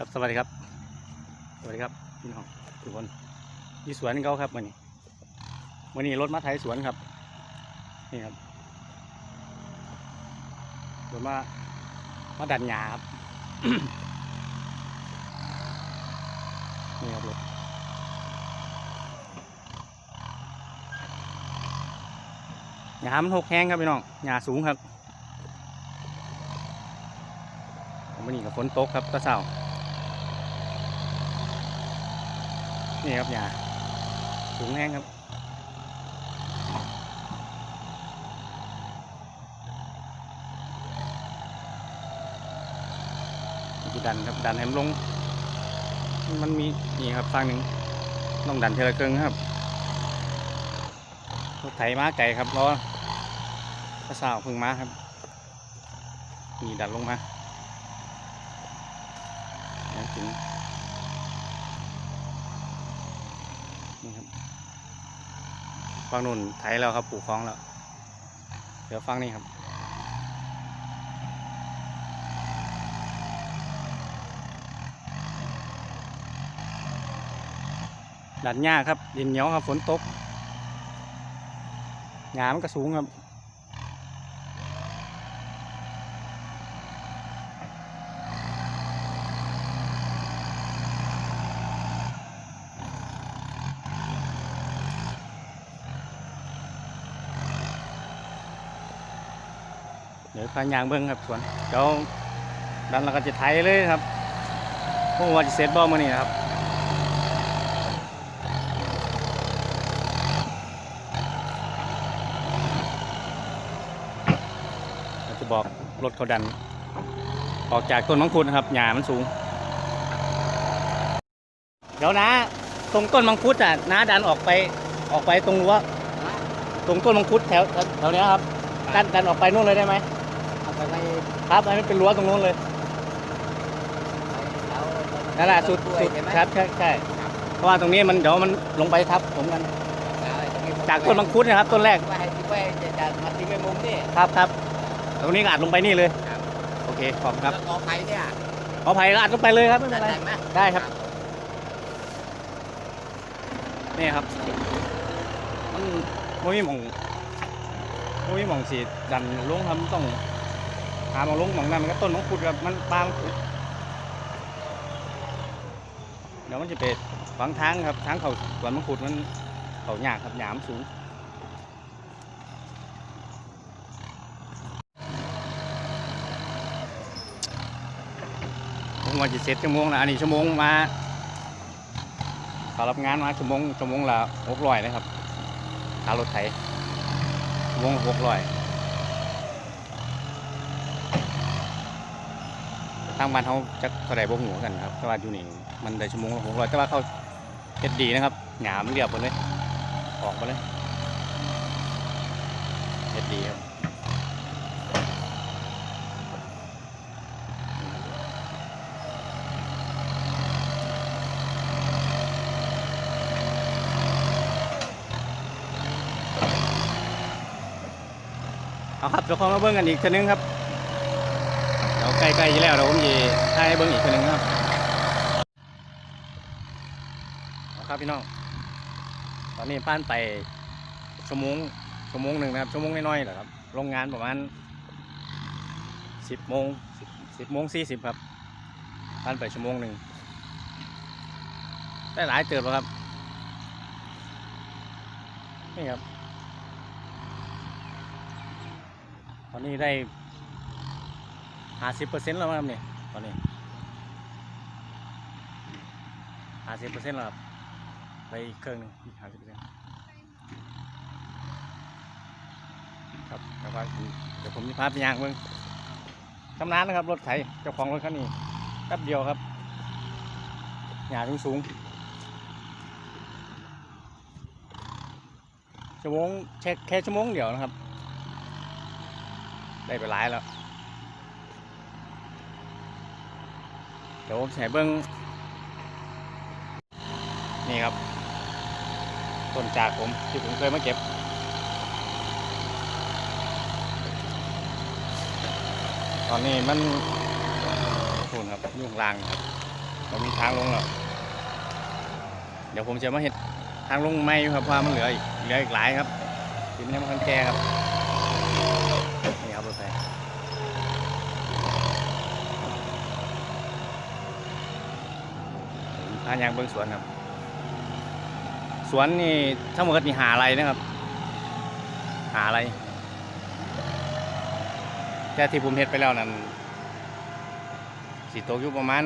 ครับสวัสดีครับ สวัสดีครับพี่น้องทุกคนที่สวนเขาครับวันนี้วันนี้รถมาไถสวนครับ นี่ครับรถมามาดันหญ้าครับนี่ครับรถหญ้ามันหกแห้งครับพี่น้องหญ้าสูงครับวันนี้กับฝนตกครับก็เศร้า นี่ครับยาถุงแห้งครับดันครับดันให้มันลง มันมีนี่ครับฟังหนึ่งต้องดันเทละครึ่งครับรถไถมาไก่ครับรอพระสาวพึ่งมาครับนี่ดันลงมาแล้วถึง นี่ครับ ฟังนู่นไถแล้วครับปลูกคลองแล้วเดี๋ยวฟังนี่ครับ ดันหญ้าครับดินเหนียวครับฝนตกหญ้ามันก็สูงครับ เดี๋ยวพายางเบิ้งครับสวนเดี๋ยวดันเราก็จะไถเลยครับพวกว่าจะเสร็จบ่มื่อนี้นะครับเราจะบอกรถเขาดัน ออกจากต้นมังคุดนะครับหญ้ามันสูง เดี๋ยวนะตรงต้นมังคุดอะน้าดันออกไปออกไปตรงรั้วตรงต้นมังคุดแถวแถวเนี้ยครับดันดันออกไปนู่นเลยได้ไหม ไปไว้ครับให้มันเป็นรั้วตรงนู้นเลยแล้วนั่นแหละสุดกล้วยสุดใช่ไหมครับใช่ใช่เพราะว่าตรงนี้มันเดี๋ยวมันลงไปทับผมกัน จากต้นมังคุดนะครับต้นแรกไว้ให้ที่ไว้จะจะมาทิ้งไว้มุมนี่ครับครับตรงนี้ก็อัดลงไปนี่เลยครับโอเคขอบคุณครับแล้วกอไผ่เนี่ยขออภัยก็อัดลงไปเลยครับไม่เป็นไรได้ไหมได้ครับนี่ครับมันไม่มีหมองไม่มีหมองสีดันลงครับมันต้อง หาหมองลงหมองนั้นมันก็ต้นมังคุดครับมันปามังคุดเดี๋ยวมันจะไปฝังทางครับทางเขาสวนมังคุดมันเขาหยากครับหยามสูงผมว่าจะเสร็จชั่วโมงละอันนี้ชั่วโมงมาเขารับงานมาชั่วโมงชั่วโมงละหกร้อยนะครับคารถไถชั่วโมงหกร้อย ทางบ้านเขาจะเท่าไรบ่หัวกันครับแต่ว่าอยู่นี่มันได้ชั่วโมงละหกร้อยแต่ว่าเขาเฮ็ดดีนะครับหยามเรียบหมดเลยออกมาเลยเฮ็ดดีครับเอาครับเดี๋ยวขอมาเบิ้งกันอีกทีนึงครับ ใกล้ๆจะแล้วเดี๋ยวผมจะให้เบิ้งอีกทีนึงครับเอาครับพี่น้อง ตอนนี้ป้านไปชั่วโมงชั่วโมงหนึ่งนะครับชั่วโมงน้อยๆแหละครับโรงงานประมาณสิบโมงสิบโมงสี่สิบครับป้านไปชั่วโมงหนึ่งได้หลายเติบแล้วครับนี่ครับ ตอนนี้ได้ ห้าสิบเปอร์เซ็นต์แล้วครับเนี่ยตอนนี้ห้าสิบเปอร์เซ็นต์แล้วครับไปเครื่องหนึงอีกห้าสิบเปอร์เซ็นต์ครับแต่ว่าเดี๋ยวผมจะพาไปย่างเมืองชำนาญนะครับ รถไถเจ้าของรถคันนี้แป๊บเดียวครับหยาสูงสูงชั่วโมงแค่แค่ชั่วโมงเดียวนะครับ ได้ไปหลายแล้ว เดี๋ยวผมจะใส่เบิ้งนี่ครับ ต้นจากผมที่ผมเคยมาเก็บ ตอนนี้มันคุณครับยุ่งลางครับเรามีทางลงแล้วเดี๋ยวผมจะมาเห็ดทางลงใหม่ครับเพราะมันเหลืออีกเหลืออีกหลายครับที่มันยังไม่ทันแก่ครับนี่ครับรถไฟทางยางเบิ้งสวนครับ สวนนี่ทั้งหมดนี่หาอะไรนะครับ หาอะไร แต่ที่ผมเฮ็ดไปแล้วนั้นสิตกอยู่ประมาณ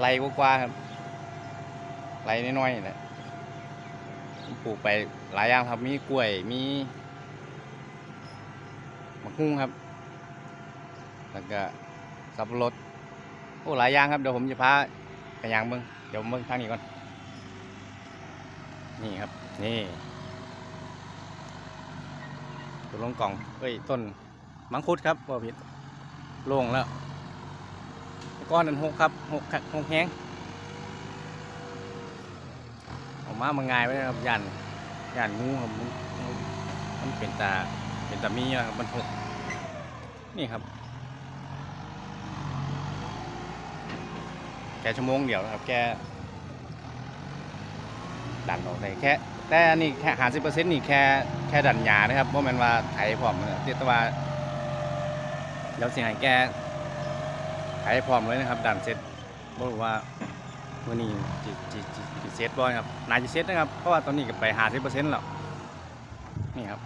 ไรกว่าครับไรน้อยๆนี่แหละปลูกไปหลายอย่างครับ มีกล้วย มีมะฮุ่งครับ แล้วก็สับปะรดโอ้หลายอย่างครับ เดี๋ยวผมจะพาไปย่างเบิ่ง เดี๋ยวเบิ่งทางนี้ก่อน นี่ครับ นี่ต้นลงกล่องเอ้ย ต้นมังคุดครับบ่ผิดโล่งแล้ว ก้อนนั้นหกครับหกหกแห้งออกมามันง่ายไว้นะครับยันยันงูครับมันมันเป็นตาเป็นตามีนะครับมันหกนี่ครับ แค่ชั่วโมงเดียวนะครับแกดันออกได้แค่แต่อันนี่แค่หาสิบเปอร์เซ็นต์นี่แค่แค่ดันหยานะครับเพราะมันว่าไถพร้อมนะแต่ว่าเดี๋ยวสิให้แกขายพร้อมเลยนะครับ ดันเสร็จบอกว่าวันนี้จิจิจิจิเซ็ตบอยครับนายจะเซ็ตนะครับเพราะว่าตอนนี้ก็ไปหาสิบเปอร์เซ็นต์แล้วนี่ครับ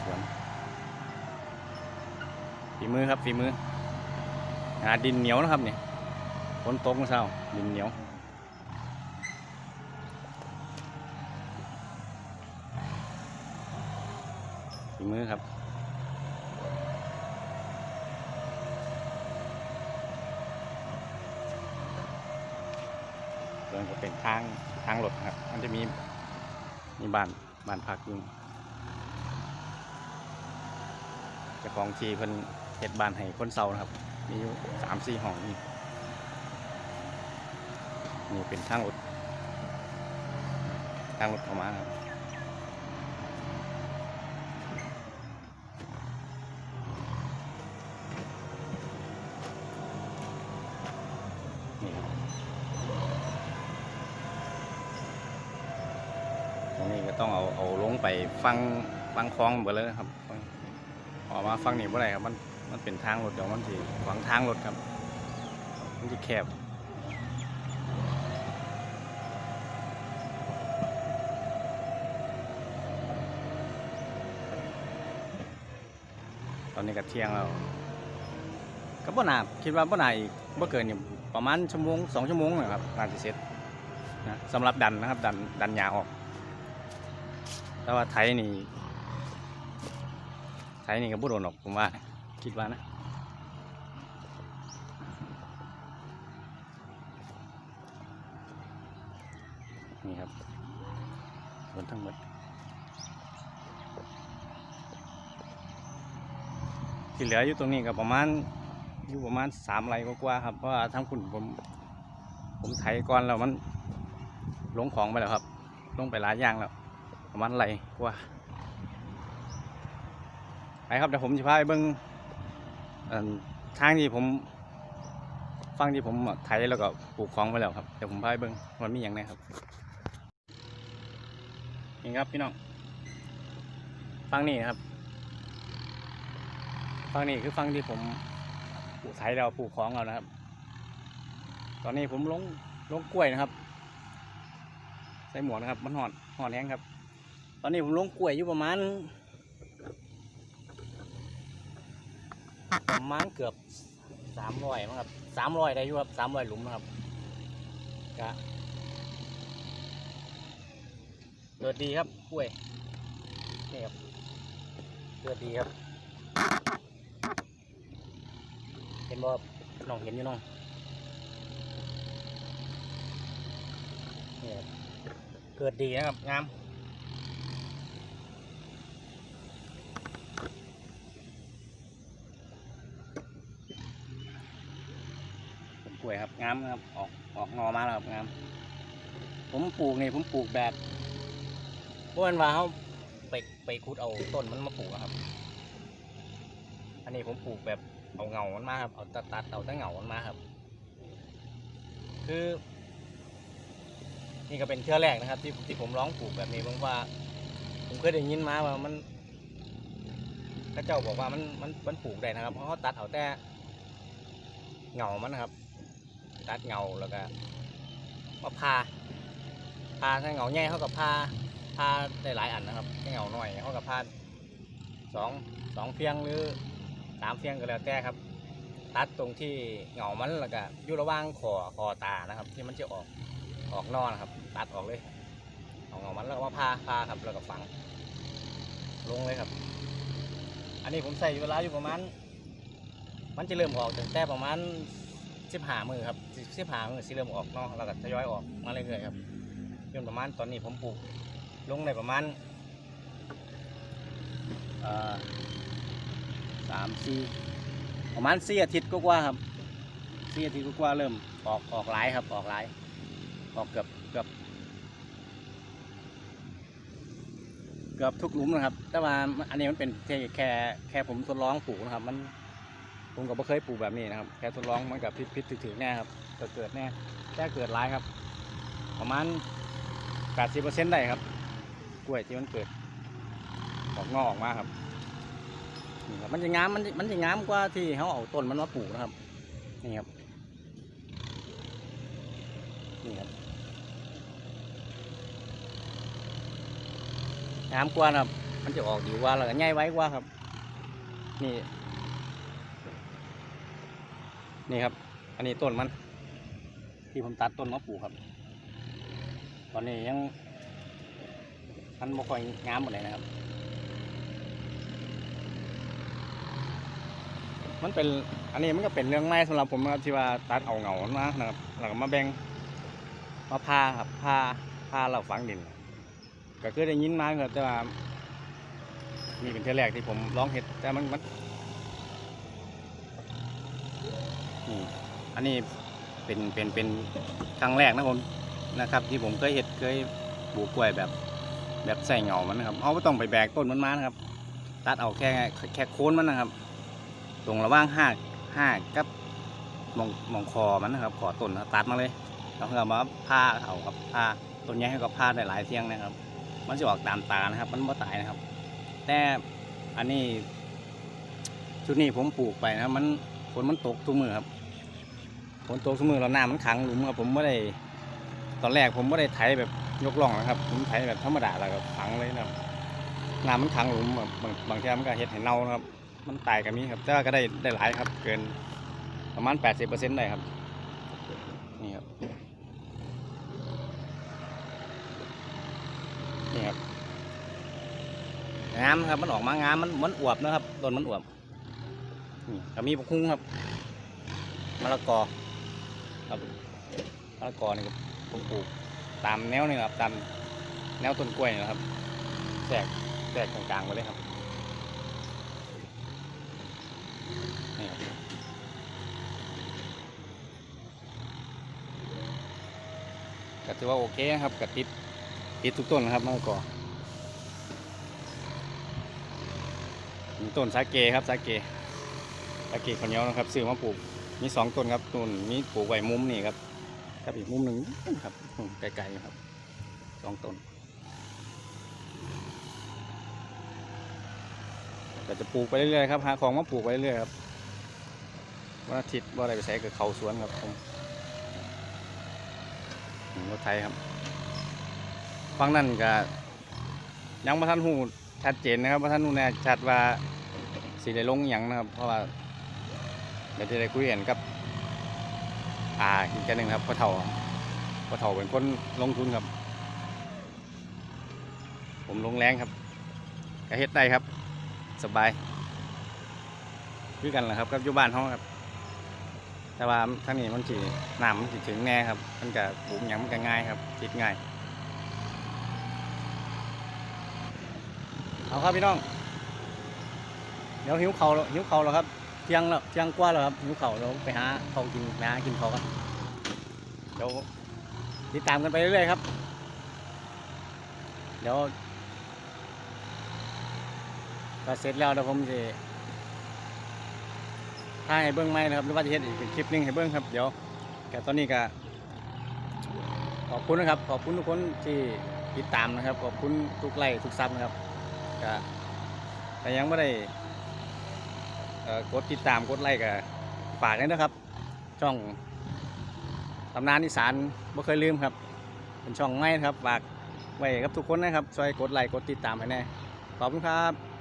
สวนฝีมือครับฝีมือ หาดินเหนียวนะครับเนี่ยฝนตกเมื่อเช้าดินเหนียวฝีมือครับส่วนก็เป็นทางทางรถครับ มันจะมีมีบ้านบ้านพักอยู่จ้าของทีเพิ่นเฮ็ดบ้านให้คนเซานะครับ มีอยู่สามสี่ห้องนี่นี่เป็นทางรถทางรถเข้ามาครับนี่ครับตรงนี้ก็ต้องเอาเอาลงไปฟังฟังคลองหมดเลยครับ มาฟังนี่เมื่อไรครับ มันมันเป็นทางรถเดี๋ยวมันสิขวางทางรถครับมันจะแคบตอนนี้ก็เที่ยงแล้วก็บ่นาคิดว่าบ่นาอีกบ่เกินนี่ประมาณชั่วโมงสองชั่วโมงนะครับน่าจะเสร็จนะสำหรับดันนะครับดันดันยาออกแต่ว่าไทยนี่ ไทยนี่ก็บ่โดนหรอกผมว่าคิดว่านะนี่ครับส่วนทั้งหมดที่เหลืออยู่ตรงนี้ก็ประมาณอยู่ประมาณสามไร่กว่าครับเพราะว่าทั้งคุณผมผมไถก่อนแล้วมันลงของไปแล้วครับ ลงไปหลายอย่างแล้วประมาณไรกว่า ครับเดี๋ยวผมจะพาไปเบิ้งเอิ่มทางที่ผมฟังที่ผมไถแล้วก็ปลูกของไปแล้วครับเดี๋ยวผมพาไปเบิ้งมันมีอย่างไรครับนี่ครับพี่น้องฟังนี่นะครับฟังนี่คือฟังที่ผมปลูกไถเราปลูกของเรานะครับ ตอนนี้ผมลงลงกล้วยนะครับ ใส่หมวกนะครับมันหอดหอดแห้งครับ ตอนนี้ผมลงกล้วยอยู่ประมาณ ประมาณเกือบสามร้อยมั้งครับสามร้อยได้อยู่ครับสามร้อยหลุมนะครับกะเกิดดีครับกล้วยนี่ครับเกิดดีครับ เห็นบ่น้องเห็นอยู่น้องนี่ครับเกิดดีนะครับงาม กล้วยครับงามครับ ออกออกงอมาแล้วครับงามผมปลูกนี่ผมปลูกแบบเมื่อวันว่าเขาไปไปคุดเอาต้นมันมาปลูกครับ อันนี้ผมปลูกแบบเอาเงามันมาครับ เอาตัดตัดเอาแต่เงามันมาครับ คือ นี่ก็เป็นเทื่อแรกนะครับ ที่ที่ผมร้องปลูกแบบนี้เพราะว่า ผมเคยได้ยินมาว่ามันพระเจ้าบอกว่ามันมันมันปลูกได้นะครับเพราะเขาตัดเอาแต่เงามันนะครับ ตัดเงาแล้วก็มาพาพาถ้าเงาใหญ่เขากับพาพาได้หลายอันนะครับถ้าเงาหน่อยเขากับพาสองสองเฟียงหรือสามเฟียงก็แล้วแต่ครับ ตัดตรงที่เงามันแล้วก็อยู่ระหว่างคอคอตานะครับ ที่มันจะออกออกนอกนะครับ ตัดออกเลยเอาเงามันแล้วก็มาพาพาครับแล้วก็ฝัง ลงเลยครับ อันนี้ผมใส่เวลาอยู่ประมาณมันจะเริ่มออกตั้งแต่ประมาณ สิบหามือครับสิบหามือสิเริ่มออกเนาะแล้วก็ทยอยออกมาเรื่อยๆครับจนประมาณตอนนี้ผมปลูกลงในประมาณสามสี่ประมาณสี่อาทิตย์ก็กว่าครับสี่อาทิตย์ก็กว่าเริ่มออกออกหลายครับออกหลายออกเกือบเกือบเกือบทุกหลุมนะครับ แต่ว่าอันนี้มันเป็นแค่แค่ผมทดลองปลูกนะครับมัน ผมก็ไม่เคยปลูกแบบนี้นะครับแค่ทดลองมันกับพิษพิษถือๆแน่ครับกิดเกิดแน่แค่เกิดหลายครับ ประมาณแปดสิบเปอร์เซ็นต์ได้ครับ กล้วยที่มันเกิดออกงอกออกมาครับนี่ครับมันจะงามมันจะมันจะงามกว่าที่เขาเอาต้นมันมาปลูกนะครับนี่ครับนี่ครับงามกว่านะครับ มันจะออกดีกว่าแล้วก็ใหญ่ไว้กว่าครับ นี่ นี่ครับ อันนี้ต้นมัน ที่ผมตัดต้นมาปลูกครับ ตอนนี้ยังมันบ่ค่อยงามหมดเลยนะครับ มันเป็นอันนี้มันก็เป็นเรื่องใหม่สำหรับผมนะครับที่ว่าตัดเอาเหงามันมานะครับแล้วก็มาแบ่งมาพาครับพาพาเราฝังดิน ก็คือได้ยินมาครับแต่ว่านี่เป็นเทแรกที่ผมลองเห็ดแต่มันมัน อันนี้เป็นเป็นเป็นครั้งแรกนะผมนะครับ ที่ผมเคยเห็ดเคยปลูกกล้วยแบบแบบใส่เหงามันนะครับเอาไม่ต้องไปแบกต้นมันมานะครับ ตัดเอาแค่แค่โค้นมันนะครับ ตรงระหว่างห้าห้ากับมองมองคอมันนะครับขอต้นนะครับตัดมาเลยแล้วก็มาผ้าเอาครับผ้าต้นใหญ่ให้กับผ้าได้หลายเที่ยงนะครับ มันจะออกตามตานะครับ มันไม่ตายนะครับ แต่อันนี้ชุดนี้ผมปลูกไปนะมันฝนมันตกทุกมือครับ ฝนตกทุกมือแล้วน้ำมันขังหลุมครับผมไม่ได้ตอนแรกผมไม่ได้ไถแบบยกล่องนะครับ ผมไถแบบธรรมดาแล้วก็ฝังเลยนะครับน้ำมันขังหลุมแบบบางบางทีมันก็เห็ดให้เน่านะครับ มันตายกับนี้ครับแต่ว่าก็ได้ได้หลายครับ เกินประมาณ 80%ได้ครับนี่ครับนี่ครับงามครับมันออกมางามมันมันอวบนะครับต้นมันอวบนี่ก็มีปะคุ้งครับมะละกอะละกอนี่ครับผมปลูกตามแนวนี่ครับตามแนวต้นกล้วยนะครับแทรกแทรกกลางๆไปเลยครับนี่ครับก็ถือว่าโอเคนะครับกับติดติดทุกต้นนะครับมะละกอมีต้นสาเกครับสาเกสาเกข้าวเนียนะครับซื้อมาปลูกมีสองต้นครับต้นมีปลูกไว้มุมนี่ครับ กับอีกมุมหนึ่งครับไกลๆครับสองต้นก็จะปลูกไปเรื่อยๆครับหาของมาปลูกไปเรื่อยๆครับวันอาทิตย์ว่าอะไรไปใช้กับเขาสวนครับผมรถไทยครับฟังนั่นก็ยังมาท่านหูชัดเจนนะครับมาท่านหูแน่ชัดว่าสีได้ลงหยังนะครับ เพราะว่าเดี๋ยวจะได้คุยกันกับ อ่าอีกแค่หนึ่งครับพ่อเฒ่าพ่อเฒ่าเป็นคนลงทุนครับ ผมลงแรงครับก็เฮ็ดได้ครับ สบายคือกันแหละครับกับอยู่บ้านห้องครับ แต่ว่าทางนี้มันสิน้ำมันสิถึงแน่ครับ มันก็ปลูกหยังมันก็ง่ายครับติดง่ายเอาครับพี่น้อง เดี๋ยวหิวเขาวแล้วหิวเขาแล้วครับ เที่ยงแล้วเที่ยงกว่าแล้วครับหิวเข่าเราไปหาเขากินไปหากินเขากันเดี๋ยวติดตามกันไปเรื่อยๆครับ เดี๋ยวก็เสร็จแล้วเดี๋ยวผมจะถ่ายให้เบิ้องไหมนะครับหรือว่าจะเฮ็ดอีกเป็นคลิปนึงให้เบิ้องครับ เดี๋ยวแต่ตอนนี้ก็ขอบคุณนะครับ ขอบคุณทุกคนที่ติดตามนะครับ ขอบคุณทุกไลค์ทุกซับนะครับก็แต่ยังไม่ได้ กดติดตามกดไลค์กับฝากด้วยนะครับ ช่องตำนานอีสานไม่เคยลืมครับ เป็นช่องใหม่ครับฝากไว้กับทุกคนนะครับช่วยกดไลค์กดติดตามให้แน่ขอบคุณครับ